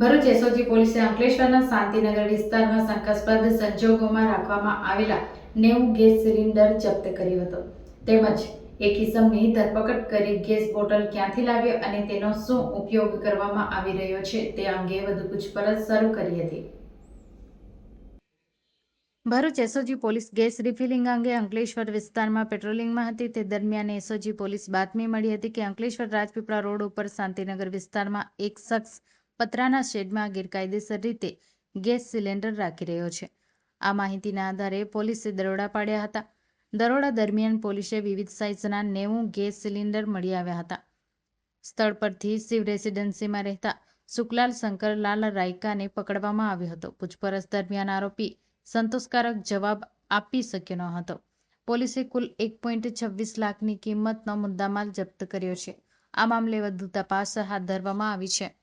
Bharuch SOG પોલીસે અંકલેશ્વરના શાંતિનગર વિસ્તારમાં શંકાસ્પદ સંજોગોમાં રાખવામાં આવેલા નેવું ગેસ સિલિન્ડર જપ્ત કર્યો હતો. તેમજ એક ઇસમની ધરપકડ કરી ગેસ બોટલ ક્યાંથી લાવ્યો અને તેનો શું ઉપયોગ કરવામાં આવી રહ્યો છે તે અંગે વધુ પૂછપરછ શરૂ કરી હતી. Bharuch SOG police gas refilling અંગે અંકલેશ્વર વિસ્તારમાં પેટ્રોલિંગમાં હતી. તે દરમિયાન એસઓજી પોલીસ બાતમી મળી હતી કે અંકલેશ્વર રાજપીપળા રોડ ઉપર શાંતિનગર વિસ્તારમાં એક શખ્સ પતરાના શેડમાં ગેરકાયદેસર રીતે ગેસ સિલિન્ડર રાખી રહ્યો છે. આ માહિતીના આધારે પોલીસે દરોડા પાડ્યા હતા. દરોડા દરમિયાન પોલીસે વિવિધ સાઇઝના નેવું ગેસ સિલિન્ડર મળી આવ્યા હતા. સ્થળ પરથી શિવ રેસિડેન્સીમાં રહેતા સુકલાલ શંકરલાલ રાયકાને પકડવામાં આવ્યો હતો. પૂછપરછ દરમિયાન આરોપી સંતોષકારક જવાબ આપી શક્યો ન હતો. પોલીસે કુલ એક પોઈન્ટ છવ્વીસ લાખની કિંમતનો મુદ્દામાલ જપ્ત કર્યો છે. આ મામલે વધુ તપાસ હાથ ધરવામાં આવી છે.